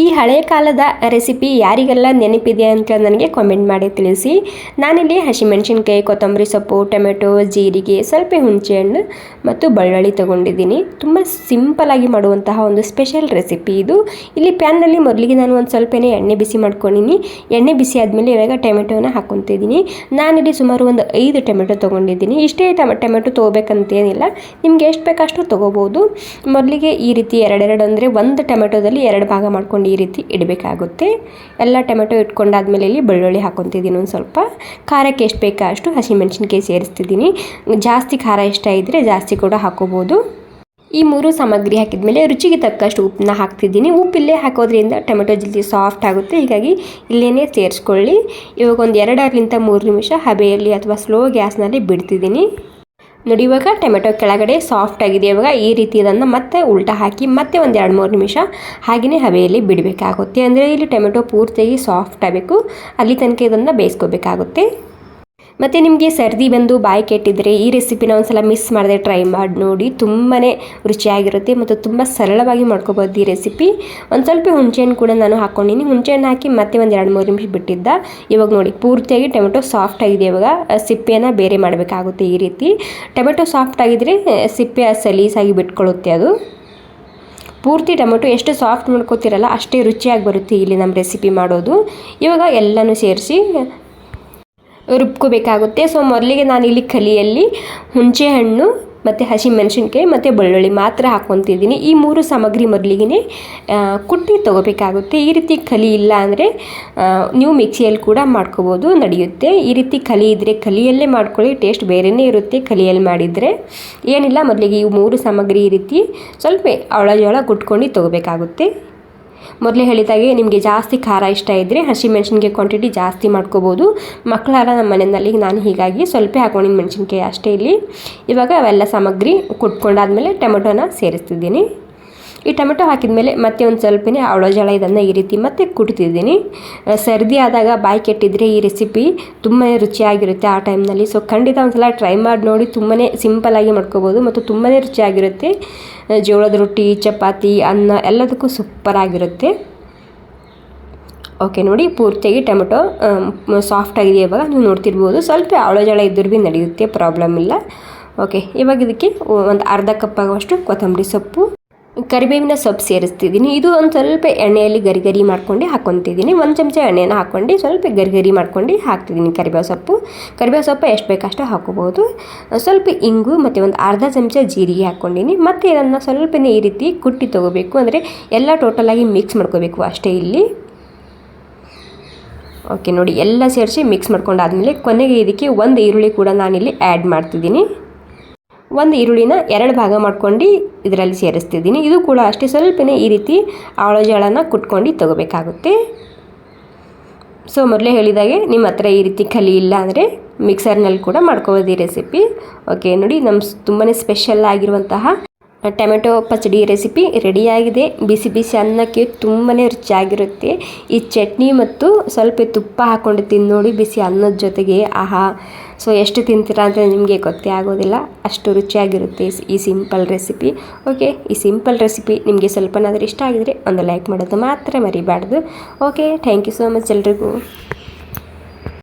ಈ ಹಳೆಯ ಕಾಲದ ರೆಸಿಪಿ ಯಾರಿಗೆಲ್ಲ ನೆನಪಿದೆ ಅಂತ ನನಗೆ ಕಾಮೆಂಟ್ ಮಾಡಿ ತಿಳಿಸಿ. ನಾನಿಲ್ಲಿ ಹಸಿಮೆಣಸಿನ್ಕಾಯಿ, ಕೊತ್ತಂಬರಿ ಸೊಪ್ಪು, ಟೊಮೆಟೊ, ಜೀರಿಗೆ, ಸ್ವಲ್ಪ ಹುಣಸೆಹಣ್ಣು ಮತ್ತು ಬೆಳ್ಳುಳ್ಳಿ ತೊಗೊಂಡಿದ್ದೀನಿ. ತುಂಬ ಸಿಂಪಲಾಗಿ ಮಾಡುವಂತಹ ಒಂದು ಸ್ಪೆಷಲ್ ರೆಸಿಪಿ ಇದು. ಇಲ್ಲಿ ಪ್ಯಾನ್ನಲ್ಲಿ ಮೊದಲಿಗೆ ನಾನು ಒಂದು ಸ್ವಲ್ಪನೇ ಎಣ್ಣೆ ಬಿಸಿ ಮಾಡ್ಕೊಂಡಿನಿ. ಎಣ್ಣೆ ಬಿಸಿ ಆದಮೇಲೆ ಇವಾಗ ಟೊಮೆಟೊನ ಹಾಕೊತಿದ್ದೀನಿ. ನಾನಿಲ್ಲಿ ಸುಮಾರು ಒಂದು ಐದು ಟೊಮೆಟೊ ತೊಗೊಂಡಿದ್ದೀನಿ. ಇಷ್ಟೇ ಟಮ, ಟೊಮೆಟೊ ತೊಗೋಬೇಕಂತೇನಿಲ್ಲ. ನಿಮ್ಗೆ ಎಷ್ಟು ಬೇಕಷ್ಟು ತೊಗೋಬೋದು. ಮೊದಲಿಗೆ ಈ ರೀತಿ ಎರಡೆರಡು ಅಂದರೆ ಒಂದು ಟೊಮೆಟೊದಲ್ಲಿ ಎರಡು ಭಾಗ ಮಾಡ್ಕೊಂಡು ಈ ರೀತಿ ಇಡಬೇಕಾಗುತ್ತೆ. ಎಲ್ಲ ಟೊಮೆಟೊ ಇಟ್ಕೊಂಡಾದ್ಮೇಲೆ ಇಲ್ಲಿ ಬೆಳ್ಳುಳ್ಳಿ ಹಾಕೊತಿದ್ದೀನಿ ಒಂದು ಸ್ವಲ್ಪ. ಖಾರಕ್ಕೆ ಎಷ್ಟು ಬೇಕಾ ಅಷ್ಟು ಹಸಿಮೆಣ್ಸಿನ್ಕಾಯಿ ಸೇರಿಸ್ತಿದ್ದೀನಿ. ಜಾಸ್ತಿ ಖಾರ ಇಷ್ಟ ಇದ್ದರೆ ಜಾಸ್ತಿ ಕೂಡ ಹಾಕೋಬೋದು. ಈ ಮೂರು ಸಾಮಗ್ರಿ ಹಾಕಿದ್ಮೇಲೆ ರುಚಿಗೆ ತಕ್ಕಷ್ಟು ಉಪ್ಪನ್ನ ಹಾಕ್ತಿದ್ದೀನಿ. ಉಪ್ಪಿಲ್ಲೇ ಹಾಕೋದ್ರಿಂದ ಟೊಮೆಟೊ ಜಲ್ದಿ ಸಾಫ್ಟ್ ಆಗುತ್ತೆ. ಹೀಗಾಗಿ ಇಲ್ಲೇ ಸೇರಿಸ್ಕೊಳ್ಳಿ. ಇವಾಗ ಒಂದು ಎರಡರಿಂದ ಮೂರು ನಿಮಿಷ ಹಬೆಯಲ್ಲಿ ಅಥವಾ ಸ್ಲೋ ಗ್ಯಾಸ್ನಲ್ಲಿ ಬಿಡ್ತಿದ್ದೀನಿ. ನೋಡಿ ಇವಾಗ ಟೊಮೆಟೊ ಕೆಳಗಡೆ ಸಾಫ್ಟ್ ಆಗಿದೆ. ಇವಾಗ ಈ ರೀತಿ ಇದನ್ನು ಮತ್ತೆ ಉಲ್ಟಾ ಹಾಕಿ ಮತ್ತೆ ಒಂದು ಎರಡು ಮೂರು ನಿಮಿಷ ಹಾಗೆಯೇ ಹವೆಯಲ್ಲಿ ಬಿಡಬೇಕಾಗುತ್ತೆ. ಅಂದರೆ ಇಲ್ಲಿ ಟೊಮೆಟೊ ಪೂರ್ತಿಯಾಗಿ ಸಾಫ್ಟ್ ಆಗಬೇಕು. ಅಲ್ಲಿ ತನಕ ಇದನ್ನು ಬೇಯಿಸ್ಕೋಬೇಕಾಗುತ್ತೆ. ಮತ್ತು ನಿಮಗೆ ಸರ್ದಿ ಬಂದು ಬಾಯಿ ಕೆಟ್ಟಿದ್ರೆ ಈ ರೆಸಿಪಿನ ಒಂದ್ಸಲ ಮಿಸ್ ಮಾಡದೆ ಟ್ರೈ ಮಾಡಿ ನೋಡಿ. ತುಂಬಾ ರುಚಿಯಾಗಿರುತ್ತೆ ಮತ್ತು ತುಂಬ ಸರಳವಾಗಿ ಮಾಡ್ಕೋಬೋದು ಈ ರೆಸಿಪಿ. ಒಂದು ಸ್ವಲ್ಪ ಹುಣಸೆಹಣ್ಣು ಕೂಡ ನಾನು ಹಾಕ್ಕೊಂಡಿನಿ ಹುಣಸೆಹಣ್ಣು ಹಾಕಿ ಮತ್ತೆ ಒಂದು ಎರಡು ಮೂರು ನಿಮಿಷ ಬಿಟ್ಟಿದ್ದ. ಇವಾಗ ನೋಡಿ, ಪೂರ್ತಿಯಾಗಿ ಟೊಮೆಟೊ ಸಾಫ್ಟ್ ಆಗಿದೆ ಇವಾಗ. ಸಿಪ್ಪೆಯನ್ನು ಬೇರೆ ಮಾಡಬೇಕಾಗುತ್ತೆ ಈ ರೀತಿ. ಟೊಮೆಟೊ ಸಾಫ್ಟ್ ಆಗಿದ್ರೆ ಸಿಪ್ಪೆ ಸಲೀಸಾಗಿ ಬಿಟ್ಕೊಳ್ಳುತ್ತೆ ಅದು. ಪೂರ್ತಿ ಟೊಮೆಟೊ ಎಷ್ಟು ಸಾಫ್ಟ್ ಮಾಡ್ಕೋತಿರಲ್ಲ ಅಷ್ಟೇ ರುಚಿಯಾಗಿ ಬರುತ್ತೆ ಇಲ್ಲಿ ನಮ್ಮ ರೆಸಿಪಿ ಮಾಡೋದು. ಇವಾಗ ಎಲ್ಲನೂ ಸೇರಿಸಿ ರುಬ್ಕೋಬೇಕಾಗುತ್ತೆ. ಸೊ ಮೊದಲಿಗೆ ನಾನು ಇಲ್ಲಿ ಕಲಿಯಲ್ಲಿ ಹುಣಸೆ ಹಣ್ಣು ಮತ್ತು ಹಸಿಮೆಣಸಿನ್ಕಾಯಿ ಮತ್ತು ಬೆಳ್ಳುಳ್ಳಿ ಮಾತ್ರ ಹಾಕ್ಕೊತಿದ್ದೀನಿ. ಈ ಮೂರು ಸಾಮಗ್ರಿ ಮೊದಲಿಗೆ ಕುಟ್ಟಿ ತೊಗೋಬೇಕಾಗುತ್ತೆ. ಈ ರೀತಿ ಕಲಿ ಇಲ್ಲ ಅಂದರೆ ನೀವು ಮಿಕ್ಸಿಯಲ್ಲಿ ಕೂಡ ಮಾಡ್ಕೋಬೋದು, ನಡೆಯುತ್ತೆ. ಈ ರೀತಿ ಕಲಿ ಇದ್ದರೆ ಕಲಿಯಲ್ಲೇ ಮಾಡ್ಕೊಳ್ಳಿ, ಟೇಸ್ಟ್ ಬೇರೆಯೇ ಇರುತ್ತೆ ಕಲಿಯಲ್ಲಿ ಮಾಡಿದರೆ. ಏನಿಲ್ಲ, ಮೊದಲಿಗೆ ಈ ಮೂರು ಸಾಮಗ್ರಿ ಈ ರೀತಿ ಸ್ವಲ್ಪ ಅವಳ ಜೋಳ ಕುಟ್ಕೊಂಡು ತೊಗೋಬೇಕಾಗುತ್ತೆ. ಮೊದಲೇ ಹೇಳಿದಾಗೆ ನಿಮಗೆ ಜಾಸ್ತಿ ಖಾರ ಇಷ್ಟ ಇದ್ದರೆ ಹಸಿಮೆಣ್ಸಿನ್ಕಾಯಿ ಕ್ವಾಂಟಿಟಿ ಜಾಸ್ತಿ ಮಾಡ್ಕೋಬೋದು. ಮಕ್ಕಳಾರ ನಮ್ಮ ಮನೆಯಲ್ಲಿ ನಾನು ಹೀಗಾಗಿ ಸ್ವಲ್ಪ ಹಾಕೊಂಡಿನ ಮೆಣಸಿನ್ಕಾಯಿ ಅಷ್ಟೇ ಇಲ್ಲಿ. ಇವಾಗ ಅವೆಲ್ಲ ಸಾಮಗ್ರಿ ಕುಟ್ಕೊಂಡಾದ್ಮೇಲೆ ಟೊಮೆಟೊನ ಸೇರಿಸ್ತಿದ್ದೀನಿ. ಈ ಟೊಮೆಟೊ ಹಾಕಿದ ಮೇಲೆ ಮತ್ತೆ ಒಂದು ಸ್ವಲ್ಪನೇ ಅವಳ ಜಳ ಇದನ್ನು ಈ ರೀತಿ ಮತ್ತೆ ಕುಡಿತಿದ್ದೀನಿ ಸರ್ದಿ ಆದಾಗ ಬಾಯಿ ಕೆಟ್ಟಿದ್ರೆ ಈ ರೆಸಿಪಿ ತುಂಬಾ ರುಚಿಯಾಗಿರುತ್ತೆ ಆ ಟೈಮ್ನಲ್ಲಿ ಸೊ ಖಂಡಿತ ಒಂದ್ಸಲ ಟ್ರೈ ಮಾಡಿ ನೋಡಿ ತುಂಬಾ ಸಿಂಪಲ್ಲಾಗಿ ಮಾಡ್ಕೋಬೋದು ಮತ್ತು ತುಂಬಾ ರುಚಿಯಾಗಿರುತ್ತೆ. ಜೋಳದ ರೊಟ್ಟಿ, ಚಪಾತಿ, ಅನ್ನ ಎಲ್ಲದಕ್ಕೂ ಸೂಪರ್ ಆಗಿರುತ್ತೆ. ಓಕೆ ನೋಡಿ ಪೂರ್ತಿಯಾಗಿ ಟೊಮೆಟೊ ಸಾಫ್ಟ್ ಆಗಿದೆ ಇವಾಗ. ನೀವು ನೋಡ್ತಿರ್ಬೋದು, ಸ್ವಲ್ಪ ಅವಳ ಜಳ ಇದ್ದರೂ ಭೀ ನಡೆಯುತ್ತೆ ಪ್ರಾಬ್ಲಮ್ ಇಲ್ಲ. ಓಕೆ ಇವಾಗ ಇದಕ್ಕೆ ಒಂದು ಅರ್ಧ ಕಪ್ ಆಗುವಷ್ಟು ಕೊತ್ತಂಬರಿ ಸೊಪ್ಪು. ಕರಿಬೇವಿನ ಸೊಪ್ಪು ಸೇರಿಸ್ತಿದ್ದೀನಿ. ಇದು ಒಂದು ಸ್ವಲ್ಪ ಎಣ್ಣೆಯಲ್ಲಿ ಗರಿಗರಿ ಗರಿ ಮಾಡ್ಕೊಂಡು ಹಾಕ್ಕೊತಿದ್ದೀನಿ ಒಂದು ಚಮಚ ಎಣ್ಣೆನ ಹಾಕ್ಕೊಂಡು ಸ್ವಲ್ಪ ಗರಿಗರಿ ಗರಿ ಮಾಡ್ಕೊಂಡು ಹಾಕ್ತಿದ್ದೀನಿ ಕರಿಬೇವು ಸೊಪ್ಪು. ಕರಿಬೇವು ಸೊಪ್ಪು ಎಷ್ಟು ಬೇಕಷ್ಟು ಹಾಕೋಬೋದು ಸ್ವಲ್ಪ ಇಂಗು ಮತ್ತು ಒಂದು ಅರ್ಧ ಚಮಚ ಜೀರಿಗೆ ಹಾಕ್ಕೊಂಡಿನಿ ಮತ್ತು ಇದನ್ನು ಸ್ವಲ್ಪನೇ ಈ ರೀತಿ ಕುಟ್ಟಿ ತೊಗೋಬೇಕು. ಅಂದರೆ ಎಲ್ಲ ಟೋಟಲಾಗಿ ಮಿಕ್ಸ್ ಮಾಡ್ಕೋಬೇಕು ಅಷ್ಟೇ ಇಲ್ಲಿ. ಓಕೆ ನೋಡಿ ಎಲ್ಲ ಸೇರಿಸಿ ಮಿಕ್ಸ್ ಮಾಡ್ಕೊಂಡಾದ್ಮೇಲೆ ಕೊನೆಗೆ ಇದಕ್ಕೆ ಒಂದು ಈರುಳ್ಳಿ ಕೂಡ ನಾನಿಲ್ಲಿ ಆ್ಯಡ್ ಮಾಡ್ತಿದ್ದೀನಿ. ಒಂದು ಈರುಳ್ಳಿನ ಎರಡು ಭಾಗ ಮಾಡ್ಕೊಂಡು ಇದರಲ್ಲಿ ಸೇರಿಸ್ತಿದ್ದೀನಿ. ಇದು ಕೂಡ ಅಷ್ಟೇ ಸ್ವಲ್ಪನೇ ಈ ರೀತಿ ಆಳು ಜಳನ ಕುಟ್ಕೊಂಡು ತೊಗೋಬೇಕಾಗುತ್ತೆ. ಸೊ ಮೊದಲೇ ಹೇಳಿದಾಗೆ ನಿಮ್ಮ ಹತ್ರ ಈ ರೀತಿ ಕಲಿ ಇಲ್ಲ ಅಂದರೆ ಮಿಕ್ಸರ್ನಲ್ಲಿ ಕೂಡ ಮಾಡ್ಕೋಬೋದು ಈ ರೆಸಿಪಿ ಓಕೆ ನೋಡಿ ನಮ್ಮ ತುಂಬಾ ಸ್ಪೆಷಲ್ ಆಗಿರುವಂತಹ ಟೊಮೆಟೊ ಪಚಡಿ ರೆಸಿಪಿ ರೆಡಿಯಾಗಿದೆ. ಬಿಸಿ ಬಿಸಿ ಅನ್ನಕ್ಕೆ ತುಂಬಾ ರುಚಿಯಾಗಿರುತ್ತೆ. ಈ ಚಟ್ನಿ ಮತ್ತು ಸ್ವಲ್ಪ ತುಪ್ಪ ಹಾಕ್ಕೊಂಡು ತಿಂದು ನೋಡಿ ಬಿಸಿ ಅನ್ನದ ಜೊತೆಗೆ, ಆಹಾ, ಸೊ ಎಷ್ಟು ತಿಂತೀರಾ ಅಂತ ನಿಮಗೆ ಗೊತ್ತೇ ಆಗೋದಿಲ್ಲ. ಅಷ್ಟು ರುಚಿಯಾಗಿರುತ್ತೆ ಈ ಸಿಂಪಲ್ ರೆಸಿಪಿ. ಓಕೆ, ಈ ಸಿಂಪಲ್ ರೆಸಿಪಿ ನಿಮಗೆ ಸ್ವಲ್ಪನಾದರೂ ಇಷ್ಟ ಆಗಿದರೆ ಒಂದು ಲೈಕ್ ಮಾಡೋದು ಮಾತ್ರ ಮರಿಬಾರ್ದು. Okay, thank you so much ಎಲ್ರಿಗೂ.